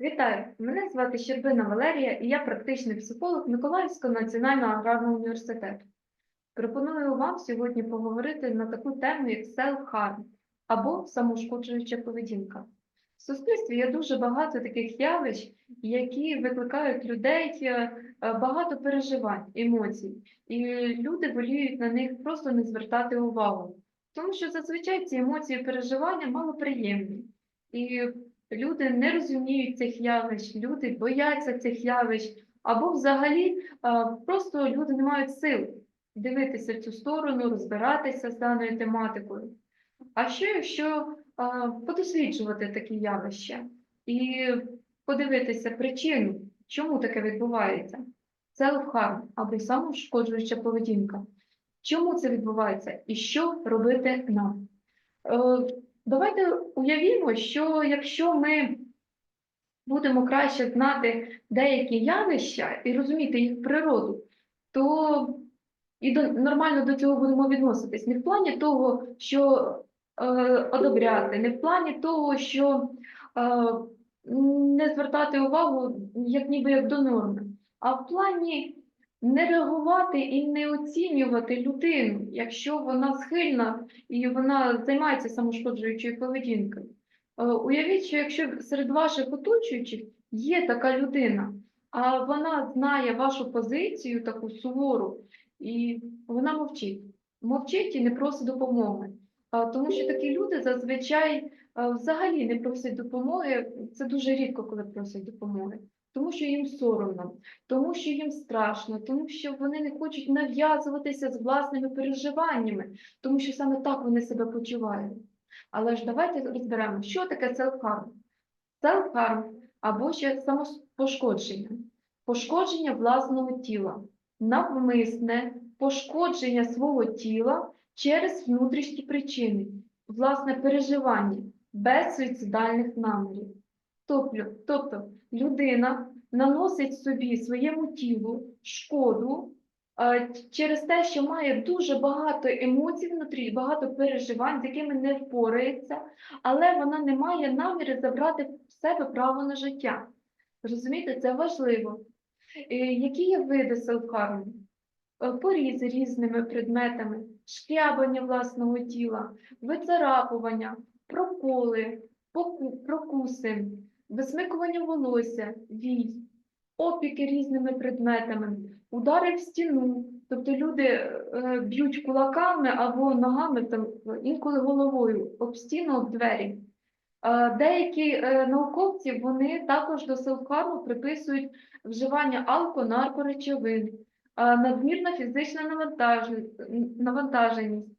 Вітаю! Мене звати Щербина Валерія і я практичний психолог Миколаївського національного аграрного університету. Пропоную вам сьогодні поговорити на таку тему, як self-harm або самошкоджуюча поведінка. В суспільстві є дуже багато таких явищ, які викликають людей е, багато переживань, емоцій, і люди воліють на них просто не звертати увагу, тому що зазвичай ці емоції і переживання малоприємні. І люди не розуміють цих явищ, люди бояться цих явищ, або взагалі просто люди не мають сил дивитися в цю сторону, розбиратися з даною тематикою. А що якщо подосліджувати такі явища і подивитися причину, чому таке відбувається? Self-harm або самошкоджуюча поведінка. Чому це відбувається і що робити нам? Давайте уявімо, що якщо ми будемо краще знати деякі явища і розуміти їх природу, то і до, нормально до цього будемо відноситись. Не в плані того, що е, одобряти, не в плані того, що е, не звертати увагу як ніби як до норми, а в плані не реагувати і не оцінювати людину, якщо вона схильна і вона займається самошкоджуючою поведінкою. Е, Уявіть, що якщо серед ваших оточуючих є така людина, а вона знає вашу позицію таку сувору, і вона мовчить. Мовчить і не просить допомоги. Тому що такі люди зазвичай е, взагалі не просять допомоги. Це дуже рідко, коли просять допомоги, тому що їм соромно, тому що їм страшно, тому що вони не хочуть нав'язуватися з власними переживаннями, тому що саме так вони себе почувають. Але ж давайте розберемо, що таке self-harm. Self-harm або ще самопошкодження. Пошкодження власного тіла, навмисне пошкодження свого тіла через внутрішні причини, власне переживання без суїцидальних намірів. Тобто, тобто людина наносить собі своєму тілу шкоду е, через те, що має дуже багато емоцій внутрі, багато переживань, з якими не впорається, але вона не має наміри забрати в себе право на життя. Розумієте, це важливо. Е, Які є види селфхарму? Порізи різними предметами, шкрябання власного тіла, вицарапування, проколи, прокуси, висмикування волосся, вій, опіки різними предметами, удари в стіну. Тобто люди е, б'ють кулаками або ногами, там, інколи головою об стіну, об двері. Е, Деякі е, науковці вони також до селфхарму приписують вживання алко, наркоречовин, надмірна фізична навантаженість,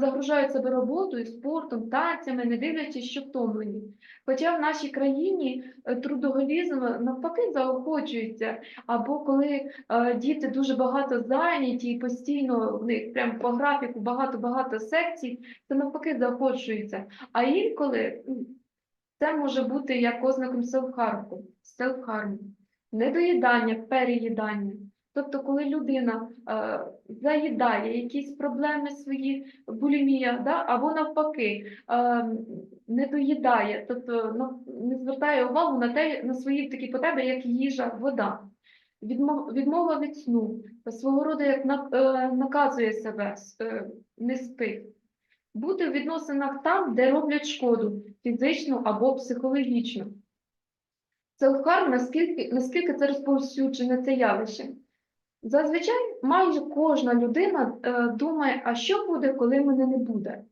загружають себе роботою, спортом, танцями, не дивлячись, що втомлені. Хоча в нашій країні е, трудоголізм навпаки заохочується, або коли е, діти дуже багато зайняті і постійно в них прям по графіку багато-багато секцій, це навпаки заохочується. А інколи це може бути як ознаком селфхарму, селфхарму, недоїдання, переїдання. Тобто, коли людина е, заїдає якісь проблеми свої, булімія, да, або навпаки, е, не доїдає, тобто ну, не звертає увагу на те, на свої такі потреби, як їжа, вода. Відмова, відмова від сну, свого роду як на, е, наказує себе, е, не спить. Бути в відносинах там, де роблять шкоду, фізичну або психологічну. Селфхарм, наскільки, наскільки це розповсюджене це явище? Зазвичай майже кожна людина е, думає, а що буде, коли мене не буде.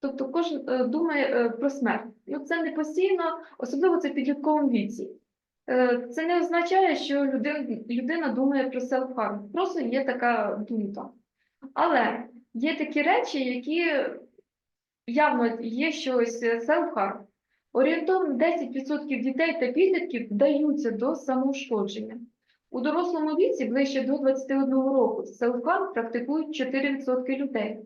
Тобто кожен думає е, про смерть. Ну, це не постійно, особливо це в підлітковому віці. Е, це не означає, що людина, людина думає про селфхарм. Просто є така думка. Але є такі речі, які явно є щось селфхарм. Орієнтовно 10% дітей та підлітків вдаються до самоушкодження. У дорослому віці ближче до 21 року селфхарм практикують 4% людей.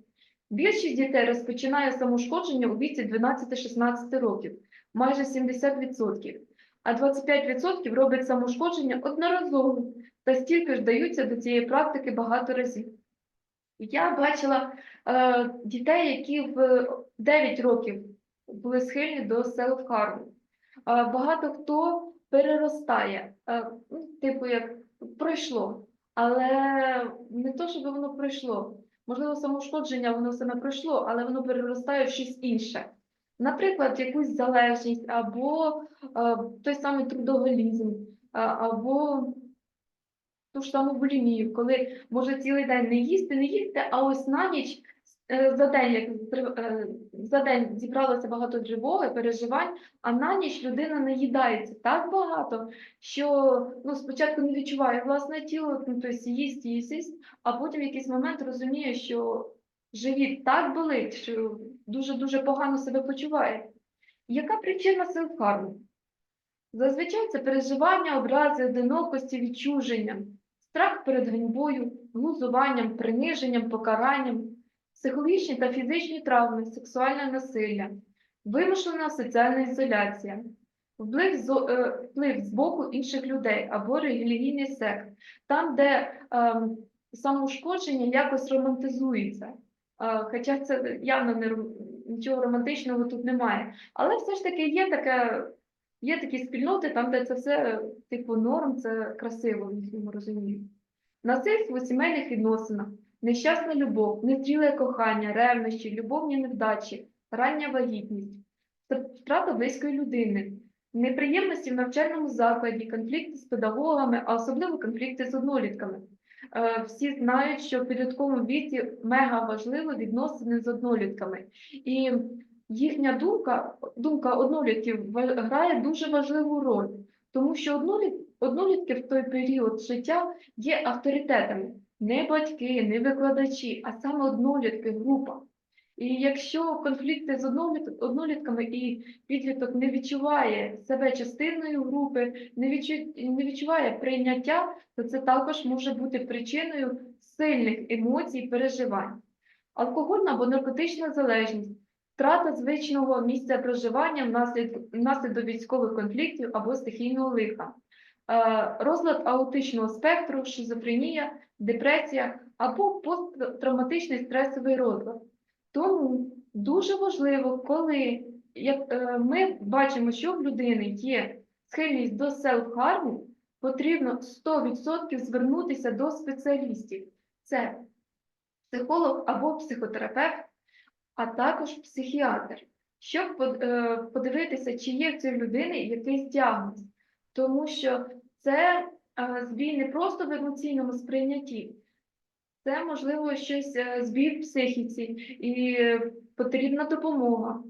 Більшість дітей розпочинає самошкодження у віці 12-16 років, майже 70%, а 25% роблять самошкодження одноразово та стільки ж даються до цієї практики багато разів. Я бачила е, дітей, які в 9 років були схильні до селфхарму. а, багато хто переростає, е, ну, типу, як пройшло, але не то, щоб воно пройшло. Можливо, самошкодження воно саме пройшло, але воно переростає в щось інше. Наприклад, якусь залежність, або е, той самий трудоголізм, а, або ту ж саму булімію, коли може цілий день не їсти, не їсти, а ось на ніч е, за день, як е, за день зібралося багато тривоги, переживань, а на ніч людина наїдається так багато, що ну, спочатку не відчуває власне тіло, ну, тобто їсть, їсть, їсть, а потім в якийсь момент розуміє, що живіт так болить, що дуже-дуже погано себе почуває. Яка причина селфхарму? Зазвичай це переживання, образи, одинокості, відчуження, страх перед ганьбою, глузуванням, приниженням, покаранням, психологічні та фізичні травми, сексуальне насилля, вимушена соціальна ізоляція, е, вплив з боку інших людей або релігійний сект, там, де ем, самоушкодження якось романтизується. Е, Хоча це явно не нічого романтичного тут немає. Але все ж таки є таке Є такі спільноти, там, де це все типу норм, це красиво в їхньому розумінні. Насильство у сімейних відносинах, нещасна любов, незріле кохання, ревнощі, любовні невдачі, рання вагітність, втрата близької людини, неприємності в навчальному закладі, конфлікти з педагогами, а особливо конфлікти з однолітками. Е, Всі знають, що в підлітковому віці мега важливо відносини з однолітками. І їхня думка, думка однолітків грає дуже важливу роль, тому що однолітки в той період життя є авторитетами, не батьки, не викладачі, а саме однолітки, група. І якщо конфлікти з однолітками і підліток не відчуває себе частиною групи, не, відчу- не відчуває прийняття, то це також може бути причиною сильних емоцій переживань. Алкогольна або наркотична залежність Втрата звичного місця проживання внаслід- внаслідок військових конфліктів або стихійного лиха, розлад аутичного спектру, шизофренія, депресія або посттравматичний стресовий розлад. Тому дуже важливо, коли е, ми бачимо, що в людини є схильність до селф-харму, потрібно 100% звернутися до спеціалістів. Це психолог або психотерапевт, а також психіатр, щоб е, подивитися, чи є в цієї людини якийсь діагноз. Тому що це е, збій не просто в емоційному сприйнятті, це можливо щось е, збій в психіці, і потрібна допомога.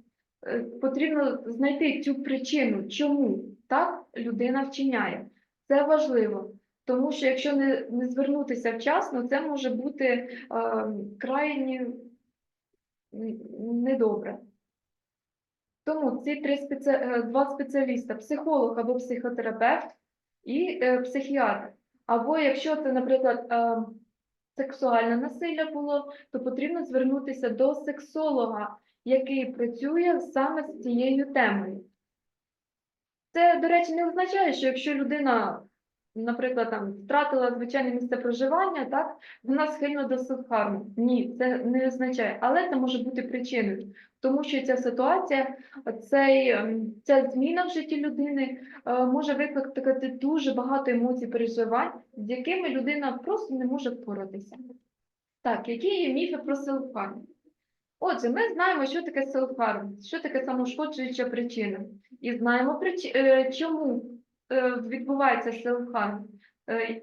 Е, Потрібно знайти цю причину, чому так людина вчиняє. Це важливо, тому що якщо не, не звернутися вчасно, це може бути е, крайні недобре. Тому ці три спеці... два спеціаліста психолог або психотерапевт і е, психіатр. Або якщо це, наприклад, е, сексуальне насилля було, то потрібно звернутися до сексолога, який працює саме з цією темою. Це, до речі, не означає, що якщо людина, наприклад, там втратила звичайне місце проживання, так, вона схильна до селфхарму. Ні, це не означає, але це може бути причиною, тому що ця ситуація, цей, ем, ця зміна в житті людини е, може викликати дуже багато емоцій, переживань, з якими людина просто не може впоратися. Так, які є міфи про селфхарм? Отже, ми знаємо, що таке селфхарм, що таке самошкоджуюча причина. І знаємо, е, чому е, відбувається селфхарм, е,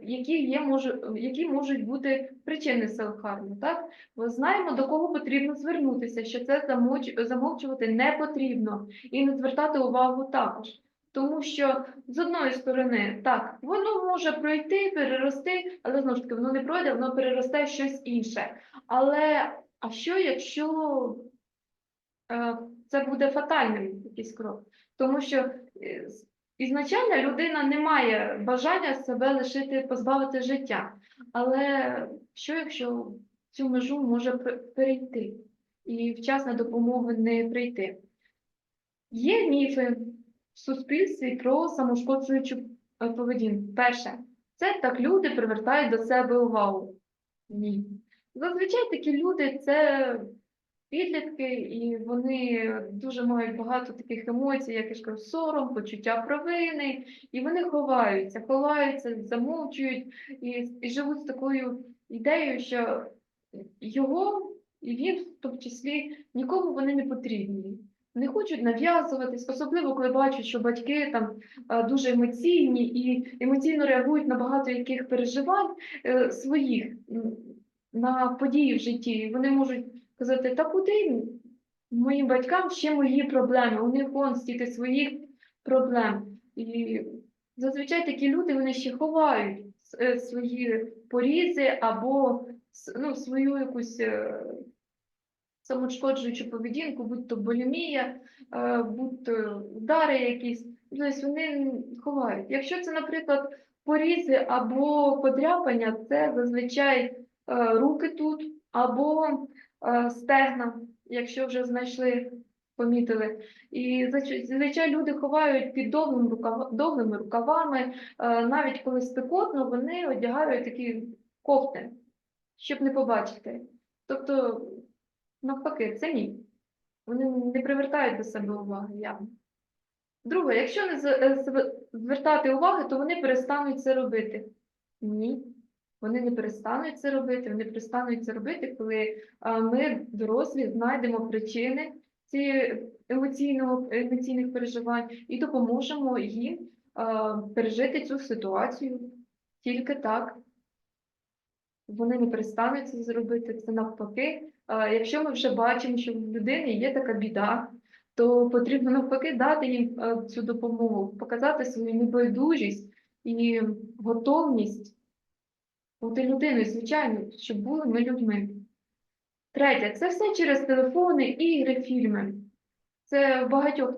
які, є, можу... які можуть бути причини селфхарму. Так? Ми знаємо, до кого потрібно звернутися, що це замовчувати не потрібно і не звертати увагу також. Тому що з одної сторони, так, воно може пройти, перерости, але знову ж таки воно не пройде, воно переросте щось інше. Але а що, якщо е, це буде фатальним якийсь крок? Тому що е, ізначально людина не має бажання себе лишити, позбавити життя. Але що, якщо цю межу може перейти і вчасна допомога не прийти? Є міфи в суспільстві про самошкоджуючу е, поведінку. Перше, це так люди привертають до себе увагу. Ні. Зазвичай такі люди це підлітки, і вони дуже мають багато таких емоцій, як я ж кажу, сором, почуття провини, і вони ховаються, ховаються, замовчують і, і живуть з такою ідеєю, що його і він, в тому числі, нікому вони не потрібні. Не хочуть нав'язуватись, особливо коли бачать, що батьки там е, дуже емоційні і емоційно реагують на багато яких переживань е, своїх на події в житті. Вони можуть казати, та куди моїм батькам ще мої проблеми, у них вон стільки своїх проблем. І зазвичай такі люди вони ще ховають е, свої порізи або ну, свою якусь е, самошкоджуючу поведінку, будь то булімія, е, будь то удари якісь. Тобто вони ховають. Якщо це, наприклад, порізи або подряпання, це зазвичай руки тут або стегна, якщо вже знайшли, помітили. І зазвичай люди ховають під довгим рукава, довгими рукавами, е, навіть коли спекотно, вони одягають такі кофти, щоб не побачити. Тобто, навпаки, це ні. Вони не привертають до себе уваги явно. Друге, якщо не е, звертати уваги, то вони перестануть це робити. Ні. Вони не перестануть це робити, вони перестануть це робити, коли ми, дорослі, знайдемо причини цієї емоційних переживань і допоможемо їм пережити цю ситуацію. Тільки так. Вони не перестануть це зробити, це навпаки. Якщо ми вже бачимо, що в людини є така біда, то потрібно навпаки дати їм цю допомогу, показати свою небайдужість і готовність бути людиною, звичайно, щоб були ми людьми. Третє, це все через телефони, ігри, фільми. Це багатьох.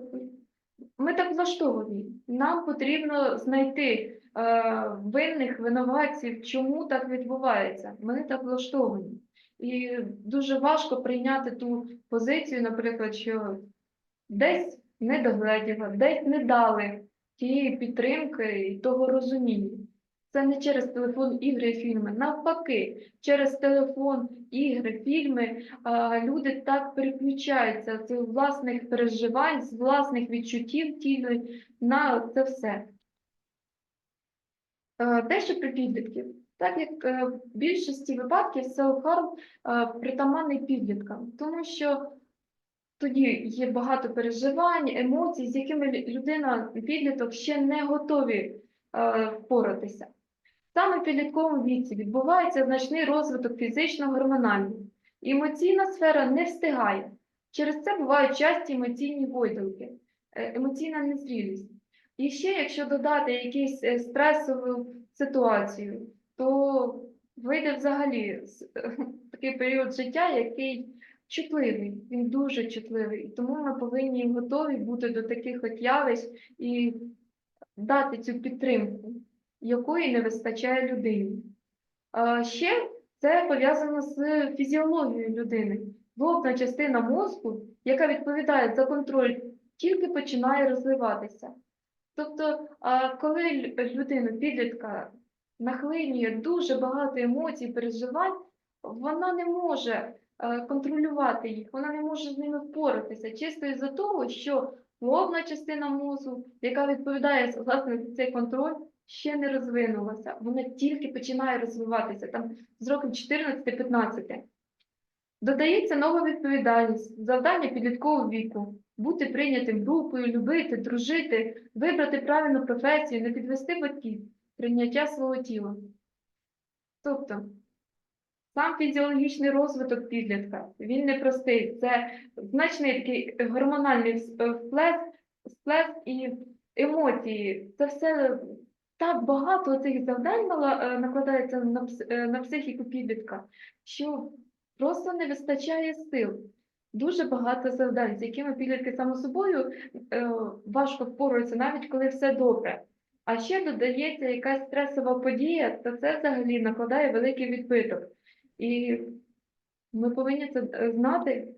Ми так влаштовані. Нам потрібно знайти е, винних винуватців, чому так відбувається. Ми так влаштовані. І дуже важко прийняти ту позицію, наприклад, що десь не догледіла, десь не дали тієї підтримки і того розуміння. Це не через телефон, ігри, і фільми. Навпаки, через телефон, ігри, фільми люди так переключаються з власних переживань, з власних відчуттів тіла на це все. Е, Дещо про підлітків. Так як е, в більшості випадків селф-харм притаманний підліткам, тому що тоді є багато переживань, емоцій, з якими людина, підліток ще не готові е, впоратися. Саме в підлітковому віці відбувається значний розвиток фізично-гормональний. Емоційна сфера не встигає. Через це бувають часті емоційні гойдалки, е, емоційна незрілість. І ще, якщо додати якусь е, стресову ситуацію, то вийде взагалі такий період життя, який чутливий, він дуже чутливий. І тому ми повинні готові бути до таких от явищ і дати цю підтримку, якої не вистачає людині. Ще це пов'язано з фізіологією людини. Лобна частина мозку, яка відповідає за контроль, тільки починає розвиватися. Тобто, коли людина, підлітка, нахлинює дуже багато емоцій, переживань, вона не може е, контролювати їх, вона не може з ними впоратися, чисто із-за того, що лобна частина мозку, яка відповідає власне за цей контроль, ще не розвинулася. Вона тільки починає розвиватися там з років 14-15. Додається нова відповідальність, завдання підліткового віку, бути прийнятим групою, любити, дружити, вибрати правильну професію, не підвести батьків, прийняття свого тіла. Тобто, сам фізіологічний розвиток підлітка, він непростий. Це значний такий гормональний е, вплеск, і емоції. Це все так багато цих завдань е, накладається е, на психіку підлітка, що просто не вистачає сил. Дуже багато завдань, з якими підлітки само собою е, важко впораються, навіть коли все добре. А ще додається якась стресова подія, то це взагалі накладає великий відбиток. І ми повинні це знати,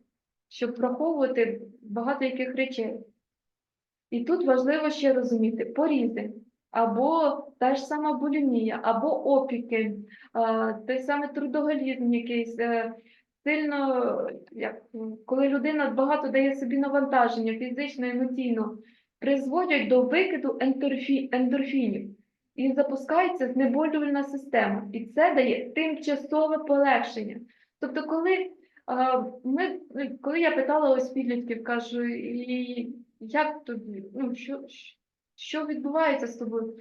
щоб враховувати багато яких речей. І тут важливо ще розуміти порізи, або та ж сама булімія, або опіки, той самий трудоголізм якийсь, е, сильно, як, коли людина багато дає собі навантаження фізично, емоційно, призводять до викиду ендорфі, ендорфінів і запускається знеболювальна система. І це дає тимчасове полегшення. Тобто, коли, а, ми, коли я питала ось підлітків, кажу, і як тобі, ну, що, що відбувається з тобою?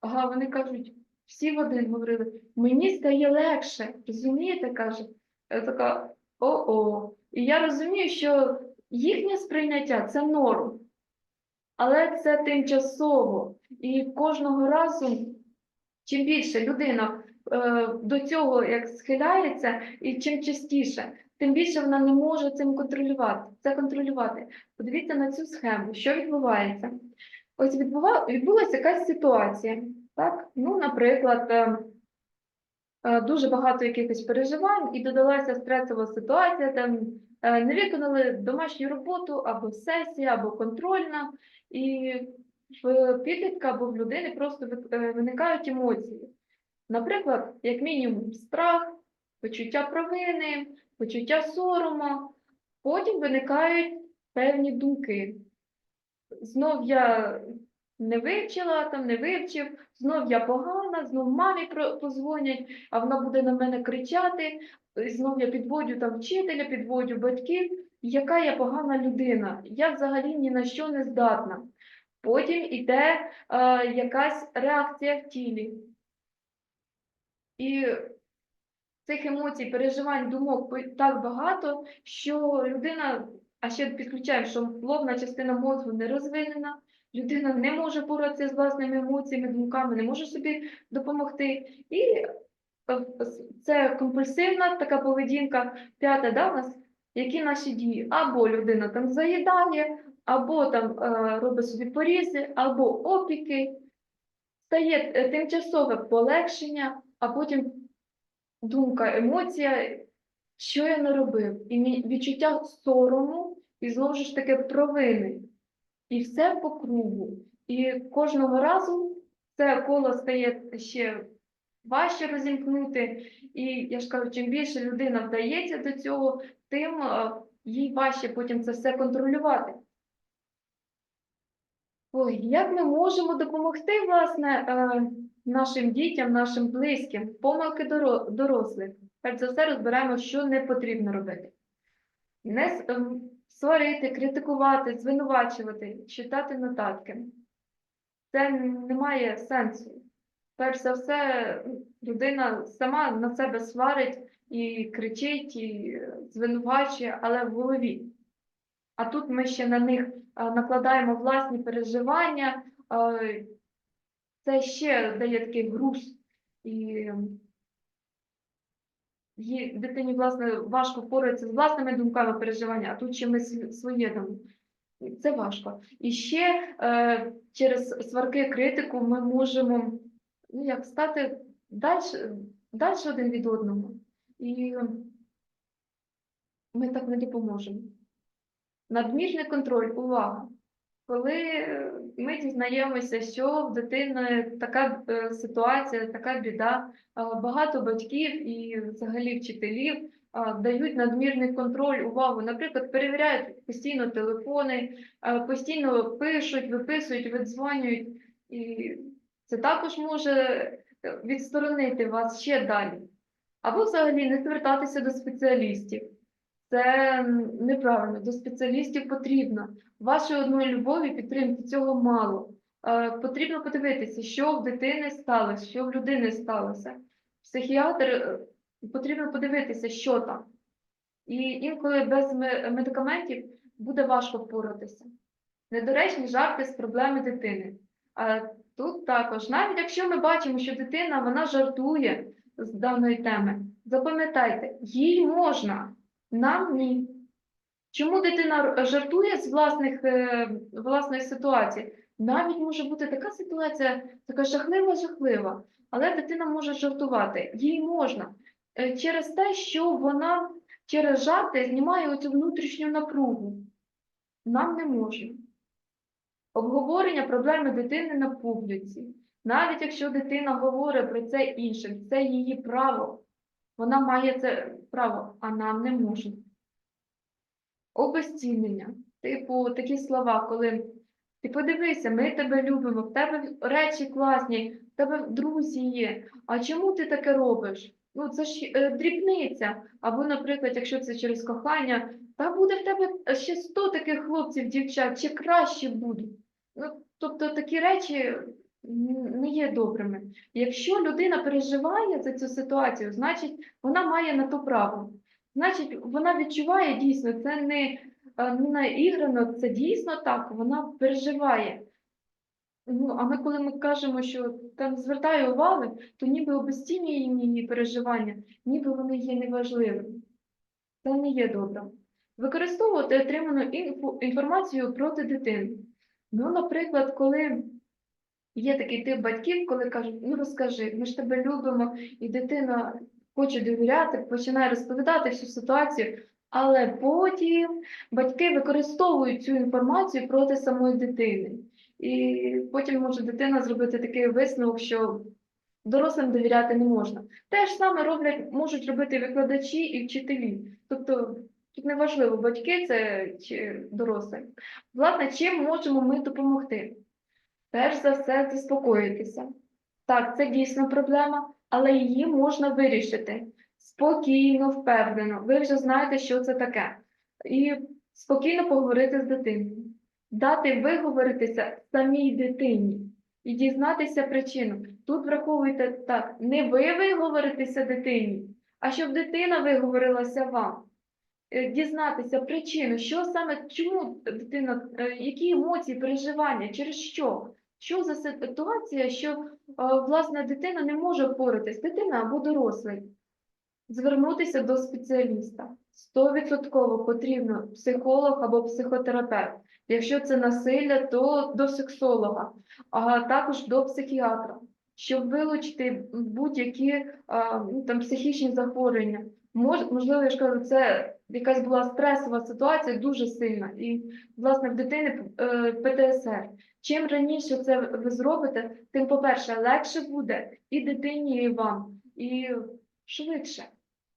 Ага, вони кажуть, всі в один говорили, мені стає легше, розумієте, каже. Я така о-о. І я розумію, що їхнє сприйняття це норм, але це тимчасово. І кожного разу, чим більше людина е, до цього як схиляється, і чим частіше, тим більше вона не може цим контролювати. Це контролювати. Подивіться на цю схему, що відбувається. Ось відбува... відбулася якась ситуація. Так? Ну, наприклад, е, е, дуже багато якихось переживань і додалася стресова ситуація, там е, не виконали домашню роботу або сесія, або контрольна, і в підлітка або в людини просто виникають емоції. Наприклад, як мінімум, страх, почуття провини, почуття сорому, потім виникають певні думки. Знов я не вивчила, там не вивчив, знов я погана, знов мамі позвонять, а вона буде на мене кричати, знов я підводю там вчителя, підводю батьків, яка я погана людина, я взагалі ні на що не здатна. Потім іде е, якась реакція в тілі. І цих емоцій, переживань, думок так багато, що людина, а ще підключаємо, що лобна частина мозку не розвинена, людина не може боротися з власними емоціями, думками, не може собі допомогти. І е, це компульсивна така поведінка. П'ята, да, у нас які наші дії? Або людина там заїдає, або там е, робить собі порізи, або опіки. Стає е, тимчасове полегшення, а потім думка, емоція, що я наробив, і відчуття сорому, і знову ж таки провини. І все по кругу. І кожного разу це коло стає ще важче розімкнути. І я ж кажу, чим більше людина вдається до цього, тим е, їй важче потім це все контролювати. Ой, як ми можемо допомогти, власне, е, нашим дітям, нашим близьким, помилки дорослих? Перш за все розбираємо, що не потрібно робити. Не ем, сварити, критикувати, звинувачувати, читати нотатки. Це не має сенсу. Перш за все, людина сама на себе сварить і кричить, і звинувачує, але в голові. А тут ми ще на них накладаємо власні переживання, це ще дає такий груз. І їй дитині, власне, важко впоратися з власними думками переживання, а тут ми своє там. Це важко. І ще е, через сварки, критику ми можемо ну, як стати далі, далі один від одного. І ми так не допоможемо. Надмірний контроль, увага. Коли е, ми дізнаємося, що в дитини така е, ситуація, така біда, багато батьків і взагалі вчителів дають надмірний контроль, увагу. Наприклад, перевіряють постійно телефони, постійно пишуть, виписують, видзвонюють. І це також може е, відсторонити вас ще далі. Або взагалі не звертатися до спеціалістів. Це неправильно. До спеціалістів потрібно. Вашої одної любові підтримки цього мало. Е, потрібно подивитися, що в дитини сталося, що в людини сталося. Психіатр е, потрібно подивитися, що там. І інколи без медикаментів буде важко впоратися. Недоречні жарти з проблеми дитини. А тут також, навіть якщо ми бачимо, що дитина вона жартує з даної теми, запам'ятайте, їй можна, нам ні. Чому дитина жартує з власних, е, власної ситуації? Навіть може бути така ситуація, така жахлива, жахлива, але дитина може жартувати. Їй можна Е, через те, що вона через жарти знімає оцю внутрішню напругу. Нам не можна. Обговорення проблеми дитини на публіці. Навіть якщо дитина говорить про це іншим, це її право. Вона має це право, а нам не можна. Обезцінення, типу такі слова, коли ти подивися, ми тебе любимо, в тебе речі класні, в тебе друзі є. А чому ти таке робиш? Ну, це ж е, дрібниця. Або, наприклад, якщо це через кохання, та буде в тебе ще 100 таких хлопців, дівчат, чи краще будуть. Ну, тобто такі речі не є добрими. Якщо людина переживає за цю ситуацію, значить вона має на то право. Значить, вона відчуває дійсно, це не, е, не наіграно, це дійсно так, вона переживає. Ну, а ми, коли ми кажемо, що там звертає уваги, то ніби обезцінює її переживання, ніби вони є неважливими. Це не є добре. Використовувати отриману інфу, інформацію проти дитини. Ну, наприклад, коли є такий тип батьків, коли кажуть, ну розкажи, ми ж тебе любимо, і дитина хоче довіряти, починає розповідати всю ситуацію, але потім батьки використовують цю інформацію проти самої дитини. І потім може дитина зробити такий висновок, що дорослим довіряти не можна. Те ж саме роблять, можуть робити викладачі і вчителі. Тобто тут не важливо, батьки це чи дорослі. Власне, чим можемо ми допомогти? Перш за все, заспокоїтися. Так, це дійсно проблема, але її можна вирішити спокійно, впевнено. Ви вже знаєте, що це таке. І спокійно поговорити з дитиною, дати виговоритися самій дитині і дізнатися причину. Тут враховуйте так, не ви виговоритеся дитині, а щоб дитина виговорилася вам. Е, Дізнатися причину, що саме, чому дитина, е, які емоції, переживання, через що? Що за ситуація, що е, власне дитина не може впоратись, дитина або дорослий? Звернутися до спеціаліста. 100% потрібно психолог або психотерапевт. Якщо це насилля, то до сексолога, а також до психіатра, щоб вилучити будь-які ну, там, психічні захворювання. Мож, можливо, я ж кажу, це якась була стресова ситуація дуже сильна. І, власне, в дитини е, ПТСР. Чим раніше це ви зробите, тим, по-перше, легше буде і дитині, і вам, і швидше.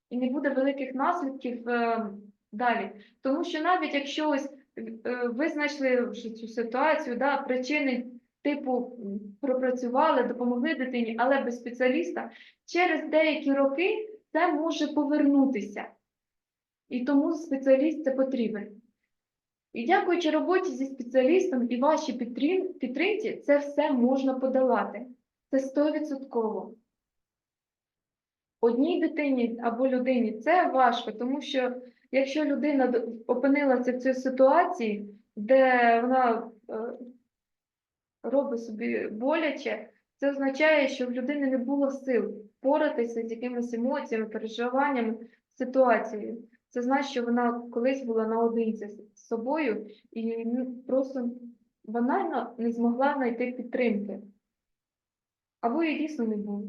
І не буде великих наслідків е, далі. Тому що навіть якщо ось е, ви знайшли цю ситуацію, да, причини типу пропрацювали, допомогли дитині, але без спеціаліста, через деякі роки це може повернутися. І тому спеціаліст це потрібен. І дякуючи роботі зі спеціалістом і вашій підтрим- підтримці, це все можна подолати. Це стовідсотково. Одній дитині або людині це важко, тому що якщо людина опинилася в цій ситуації, де вона е, робить собі боляче, це означає, що в людини не було сил впоратися з якимись емоціями, переживаннями, ситуацією. Це значить, що вона колись була наодинці з собою і ну, просто банально не змогла знайти підтримки. Або її дійсно не було.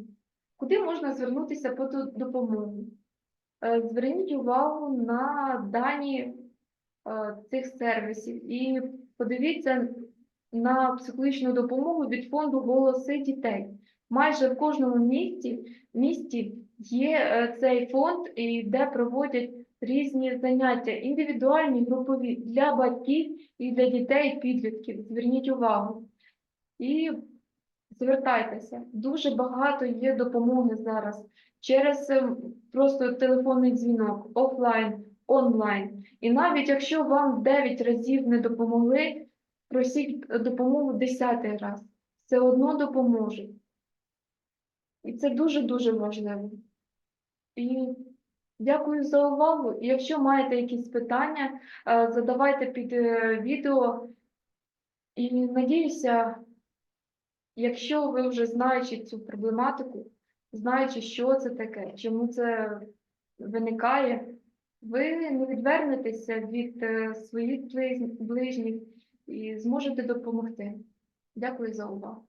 Куди можна звернутися по допомогу? Е, Зверніть увагу на дані е, цих сервісів і подивіться на психологічну допомогу від фонду Голоси дітей. Майже в кожному місті, місті є е, цей фонд, де проводять різні заняття, індивідуальні, групові для батьків і для дітей підлітків. Зверніть увагу. І звертайтеся. Дуже багато є допомоги зараз через ем, просто телефонний дзвінок, офлайн, онлайн. І навіть якщо вам 9 разів не допомогли, просіть допомогу 10 раз. Все одно допоможе. І це дуже-дуже важливо. І дякую за увагу. І якщо маєте якісь питання, е, задавайте під е, відео. І надіюся, якщо ви вже знаючи цю проблематику, знаючи, що це таке, чому це виникає, ви не відвернетеся від е, своїх ближніх і зможете допомогти. Дякую за увагу.